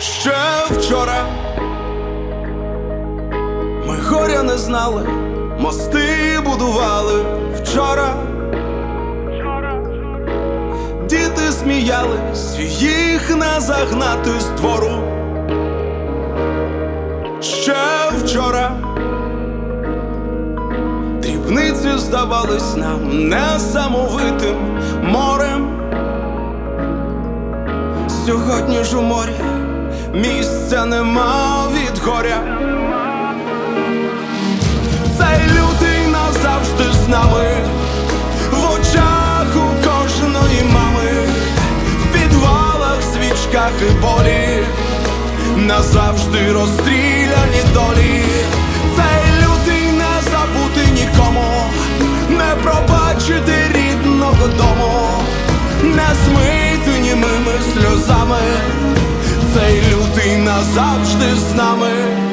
ще вчора. Ми горя не знали, мости будували вчора. Діти сміялись, їх не загнати з двору. Ще вчора дрібниці здавались нам несамовитим морем. Сьогодні ж у морі місця нема від горя. Цей лютий назавжди з нами, в очах у кожної мами, в підвалах, свічках і болі, назавжди розстріляні долі. Цей лютий не забути нікому, не пробачити рідного дому, не змити німими сльозами. Цей назавжди з нами.